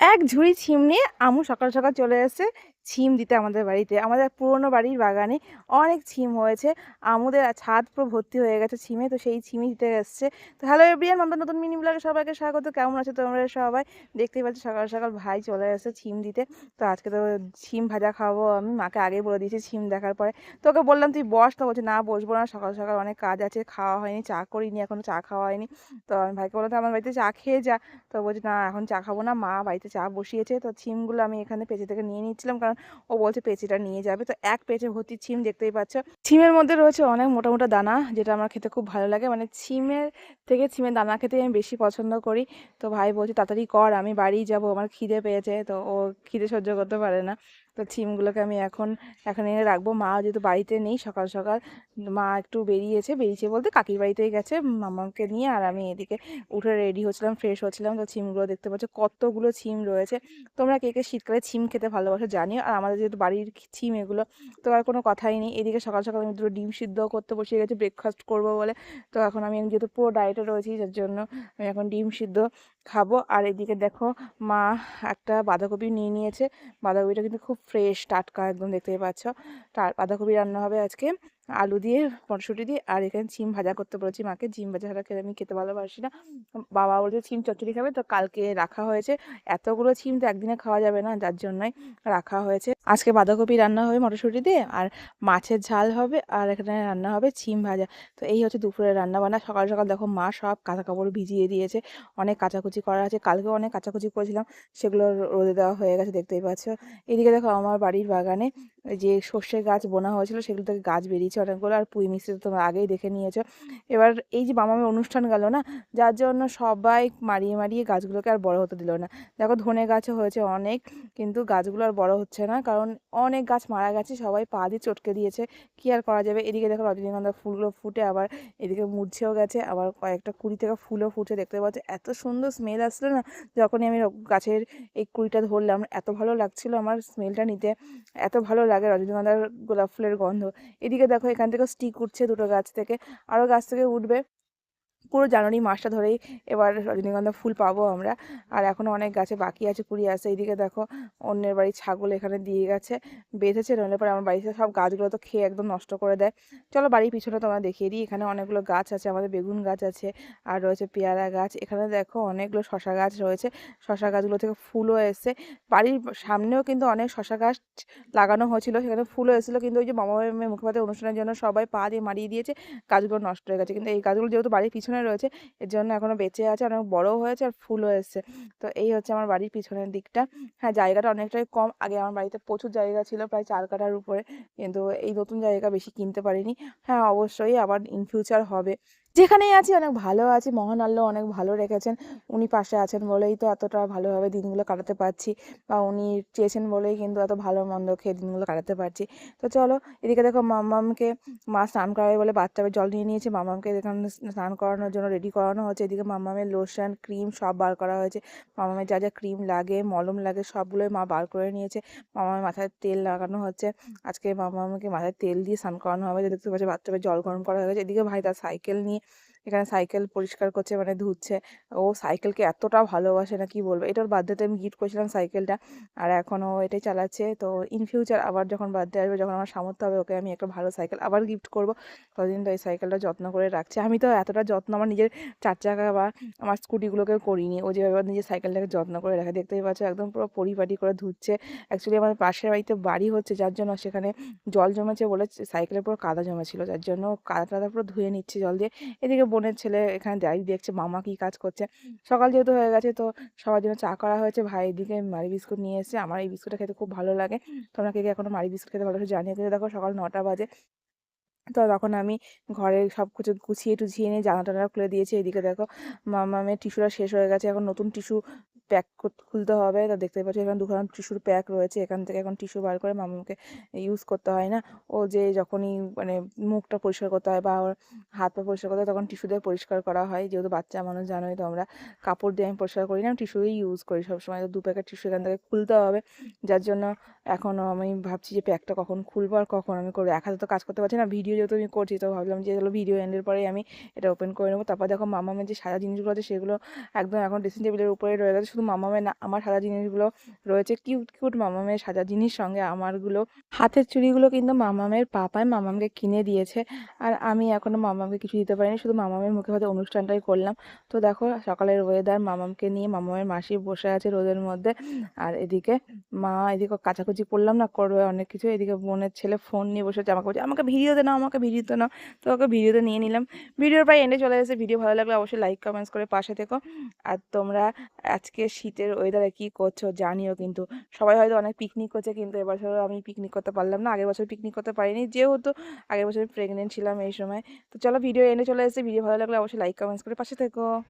এক ঝুড়ি ছিম নিয়ে আমু সকাল সকাল চলে এসেছে। ছিম দিতে আমাদের বাড়িতে। আমাদের পুরোনো বাড়ির বাগানে অনেক ছিম হয়েছে। আমুদের ছাদ পুরো ভর্তি হয়ে গেছে ছিমে, তো সেই ছিমই দিতে এসছে। তো হ্যালো এভরিয়ান আমাদের নতুন মিনি ব্লগে সবাইকে স্বাগত। কেমন আছে তোমরা সবাই? দেখতেই পাচ্ছি সকাল সকাল ভাই চলে এসেছে ছিম দিতে। তো আজকে তো ছিম ভাজা খাব আমি। মাকে আগেই বলে দিয়েছি ছিম দেখার পরে। তোকে বললাম, তুই বস, তো বলছে, না, বসবো না। সকাল সকাল অনেক কাজ আছে, খাওয়া হয়নি, চা করিনি এখনও চা খাওয়া হয়নি। তো আমি ভাইকে বললাম আমার বাড়িতে চা খেয়ে যা। তো বলছে, না, এখন চা খাব না। মা বাড়িতে চা বসিয়েছে। তো ছিমগুলো আমি এখানে পেঁচে থেকে নিয়ে নিচ্ছিলাম কারণ ও বলছে পেঁচিটা নিয়ে যাবে। তো এক পেঁচে ভর্তি ছিম দেখতেই পাচ্ছ। ছিমের মধ্যে রয়েছে অনেক মোটা মোটা দানা, যেটা আমার খেতে খুব ভালো লাগে। মানে ছিমের থেকে ছিমের দানা খেতে আমি বেশি পছন্দ করি। তো ভাই বলছে, তাড়াতাড়ি কর, আমি বাড়ি যাব, আমার খিদে পেয়েছে। তো ও খিদে সহ্য করতে পারে না। তো ছিমগুলোকে আমি এখন এখন এনে রাখব। মা যেহেতু বাড়িতে নেই, সকাল সকাল মা একটু বেরিয়েছে। বেরিয়েছে বলতে কাকির বাড়িতেই গেছে মামাকে নিয়ে আর আমি এদিকে উঠে রেডি হচ্ছিলাম ফ্রেশ হচ্ছিলাম। তো ছিমগুলো দেখতে পাচ্ছ, কতগুলো ছিম রয়েছে। তোমরা কে কে শীতকালে ছিম খেতে ভালোবাসো জানিও। আর আমাদের যেহেতু বাড়ির ছিম এগুলো, তো আর কোনো কথাই নেই। এদিকে সকাল সকাল আমি দুটো ডিম সিদ্ধ করতে বসে গেছি ব্রেকফাস্ট করব বলে। তো এখন আমি যেহেতু পুরো ডায়েটে রয়েছি, যার জন্য আমি এখন ডিম সিদ্ধ খাব। আর এদিকে দেখো মা একটা বাঁধাকপি নিয়ে নিয়েছে। বাঁধাকপিটা কিন্তু খুব ফ্রেশ টাটকা একদম দেখতেই পাচ্ছ। বাঁধাকপি রান্না হবে আজকে আলু দিয়ে, মটরশুঁটি দিয়ে, আর এখানে সিম ভাজা করতে বলেছি মাকে। সিম ভাজা ছাড়া খেতে আমি খেতে ভালোবাসি না। বাবা বলছে সিম চচ্চড়ি খাবে? তো কালকে রাখা হয়েছে। এতগুলো সিম তো একদিনে খাওয়া যাবে না, যার জন্যই রাখা হয়েছে। আজকে বাঁধাকপি রান্না হবে মটরশুঁটি দিয়ে, আর মাছের ঝাল হবে, আর এখানে রান্না হবে সিম ভাজা। তো এই হচ্ছে দুপুরের রান্না বান্না সকাল সকাল দেখো মা সব কাঁচা কাপড় ভিজিয়ে দিয়েছে। অনেক কাচাকুচি করা আছে। কালকেও অনেক কাচাকুচি করেছিলাম, সেগুলো রোদে দেওয়া হয়ে গেছে, দেখতেই পাচ্ছ। এদিকে দেখো আমার বাড়ির বাগানে যে সর্ষে গাছ বোনা হয়েছিল, সেগুলো থেকে গাছ বেরিয়েছে অনেকগুলো আর পুঁই মিষ্টি তো তোমরা আগেই দেখে নিয়েছো। এবার এই যে মামামের অনুষ্ঠান গেল না, যার জন্য সবাই মারিয়ে মারিয়ে গাছগুলোকে আর বড় হতে দিল না। দেখো ধনে গাছও হয়েছে অনেক, কিন্তু গাছগুলো আর বড় হচ্ছে না, কারণ অনেক গাছ মারা গেছে, সবাই পা দিয়ে চটকে দিয়েছে। কি আর করা যাবে? এদিকে দেখো রজনীগন্ধা ফুলগুলো ফুটে আবার এদিকে মুরছেও গেছে, আবার কয়েকটা কুড়ি থেকে ফুলও ফুটে দেখতে পাচ্ছি এত সুন্দর স্মেল আসলো না, যখনই আমি গাছের এই কুড়িটা ধরলাম, এত ভালো লাগছিল আমার স্মেলটা নিতে, এত ভালো লাগে রজনীগন্ধার গোলাপ ফুলের গন্ধ। এদিকে দেখো এখান থেকে স্টিক উঠছে দুটো গাছ থেকে। আরও গাছ থেকে উঠবে। পুরো জানুয়ারি মাসটা ধরেই এবার রজনীগন্ধা ফুল পাবো আমরা। আর এখনও অনেক গাছে বাকি আছে, কুড়ি আছে। এইদিকে দেখো, অন্যের বাড়ি ছাগল এখানে দিয়ে গেছে, বেঁধেছে নইলে পরে আমার বাড়িতে সব গাছগুলো তো খেয়ে একদম নষ্ট করে দেয়। চলো বাড়ির পিছনে তোমরা দেখিয়ে দিই, এখানে অনেকগুলো গাছ আছে, আমাদের বেগুন গাছ আছে, আর রয়েছে পেয়ারা গাছ। এখানে দেখো অনেকগুলো শশা গাছ রয়েছে, শশা গাছগুলো থেকে ফুলও এসছে। বাড়ির সামনেও কিন্তু অনেক শশা গাছ লাগানো হয়েছিল, সেখানে ফুলও এসেছিল, কিন্তু ওই যে মামা মুখোপাধ্যায় অনুষ্ঠানের জন্য সবাই পা দিয়ে মারিয়ে দিয়েছে, গাছগুলো নষ্ট হয়ে গেছে। কিন্তু এই গাছগুলো যেহেতু বাড়ির পিছনে রয়েছে। এর জন্য এখনও বেঁচে আছে, অনেক বড়ও হয়েছে আর ফুলও এসছে। তো এই হচ্ছে আমার বাড়ির পিছনের দিকটা। হ্যাঁ জায়গাটা অনেকটাই কম। আগে আমার বাড়িতে প্রচুর জায়গা ছিল, প্রায় চার কাঠার উপরে। কিন্তু এই নতুন জায়গা বেশি কিনতে পারিনি। হ্যাঁ অবশ্যই আবার ইন ফিউচার হবে। যেখানেই আছি অনেক ভালো আছি। মহান আল্লাহ অনেক ভালো রেখেছেন। উনি পাশে আছেন বলেই তো এতটা ভালোভাবে দিনগুলো কাটাতে পারছি বা উনি চেয়েছেন বলেই কিন্তু এত ভালো মন্দ খেয়ে দিনগুলো কাটাতে পারছি। তো চলো এদিকে দেখো মাম্মামকে মা স্নান করাবে বলে বাচ্চাদের জল নিয়ে নিয়েছে। মামামকে এখানে স্নান করানোর জন্য রেডি করানো হচ্ছে। এদিকে মামামের লোশন ক্রিম সব বার করা হয়েছে। মামামের যা যা ক্রিম লাগে, মলম লাগে সবগুলোই মা বার করে নিয়েছে। মামামের মাথায় তেল লাগানো হচ্ছে। আজকে মামামকে মাথায় তেল দিয়ে স্নান করানো হবে। দেখতে পাচ্ছি বাচ্চাদের জল গরম করা হয়ে গেছে। এদিকে ভাই তার সাইকেল নিয়ে এখানে সাইকেল পরিষ্কার করছে মানে ধুচ্ছে। ও সাইকেলকে এতটা ভালোবাসে না, কি বলব? এটার বার্থডেতে আমি গিফট করেছিলাম সাইকেলটা। আর এখনও এটাই চালাচ্ছে। তো ইন ফিউচার আবার যখন বার্থডে আসবে, যখন আমার সামর্থ্য হবে, ওকে আমি একটা ভালো সাইকেল আবার গিফট করব। ততদিন তো এই সাইকেলটা যত্ন করে রাখছে। আমি তো এতটা যত্ন আমার নিজের চার চাকা বা আমার স্কুটিগুলোকে করিনি। ও যেভাবে নিজের সাইকেলটাকে যত্ন করে রাখে। দেখতেই পাচ্ছ একদম পুরো পরিপাটি করে ধুচ্ছে। অ্যাকচুয়ালি আমার পাশের বাড়িতে বাড়ি হচ্ছে, যার জন্য সেখানে জল জমেছে বলে সাইকেলের পুরো কাদা জমেছিল। যার জন্য কাদা টাদা পুরো ধুয়ে নিচ্ছে জল দিয়ে। এদিকে বোনের ছেলে এখানে দাঁড়িয়ে দেখছে মামা কি কাজ করছে। সকাল যেহেতু হয়ে গেছে তো সবার জন্য চা করা হয়েছে। ভাই এদিকে মারি বিস্কুট নিয়ে এসেছে আমার এই বিস্কুটটা খেতে খুব ভালো লাগে। তোমরা কে কে এখনও মারি বিস্কুট খেতে ভালো জানিয়ে দিতে দেখো সকাল নটা বাজে। তো তখন আমি ঘরের সব কিছু গুছিয়ে টুছিয়ে নিয়ে জানা টানা খুলে দিয়েছি। এদিকে দেখো মামামের টিস্যুটা শেষ হয়ে গেছে। এখন নতুন টিস্যু প্যাক খুলতে হবে। তা দেখতে পাচ্ছি, এখানে দুখানা টিস্যুর প্যাক রয়েছে। এখান থেকে এখন টিস্যু বার করে মামাকে ইউজ করতে হয় না। ও যে যখনই মানে মুখটা পরিষ্কার করতে হয় বা ওর হাত পা পরিষ্কার করতে হয়, তখন টিস্যু দিয়ে পরিষ্কার করা হয়। যেহেতু বাচ্চা মানুষ, জানোই তো আমরা, কাপড় দিয়ে আমি পরিষ্কার করি না, আমি টিস্যুই ইউজ করি সবসময়। তো দু প্যাকেট টিস্যু এখান থেকে খুলতে হবে। যার জন্য এখনও আমি ভাবছি যে প্যাকটা কখন খুলবো আর কখন আমি করব। এক হাতে তো কাজ করতে পারছি না ভিডিও যেহেতু আমি করছি, তো ভাবলাম যে চলো ভিডিও এন্ডের পরেই আমি এটা ওপেন করে নেব। তারপর দেখো মামামের যে সাদা জিনিসগুলো আছে, সেগুলো একদম এখন ড্রেসিং টেবিলের উপরে রয়ে গেছে। শুধু মামামের না, আমার সাজা জিনিসগুলো রয়েছে কিউট কিউট মামা মামামের সাজা জিনিস সঙ্গে আমারগুলো। হাতের চুড়িগুলো কিন্তু মামামের পাপায় মামামকে কিনে দিয়েছে। আর আমি এখনও মামামকে কিছু দিতে পারিনি, শুধু মামামের মুখে হয়তো অনুষ্ঠানটাই করলাম। তো দেখো, সকালের ওয়েদার মামামকে নিয়ে মামামের মাসি বসে আছে রোদের মধ্যে। আর এদিকে মা, এদিকে কাচাকুচি করলাম না, করবে অনেক কিছু। এদিকে বোনের ছেলে ফোন নিয়ে বসে আছে, আমাকে বলছে, আমাকে ভিডিওতে নাও আমাকে ভিডিওতে নাও তো ওকে ভিডিওতে নিয়ে নিলাম। ভিডিওর প্রায় এন্ডে চলে এসেছে। ভিডিও ভালো লাগলে অবশ্যই লাইক কমেন্টস করে পাশে থেকো। আর তোমরা আজকে শীতের ওয়েদারে কি করছ জানিও কিন্তু। সবাই হয়তো অনেক পিকনিক করছে কিন্তু এবছর আমি পিকনিক করতে পারলাম না। আগের বছর পিকনিক করতে পারিনি। যেহেতু আগের বছর প্রেগনেন্ট ছিলাম এই সময়। তো চলো ভিডিও এনে চলে এসেছে। ভিডিও ভালো লাগলে অবশ্যই লাইক কমেন্টস করে পাশে থেকো।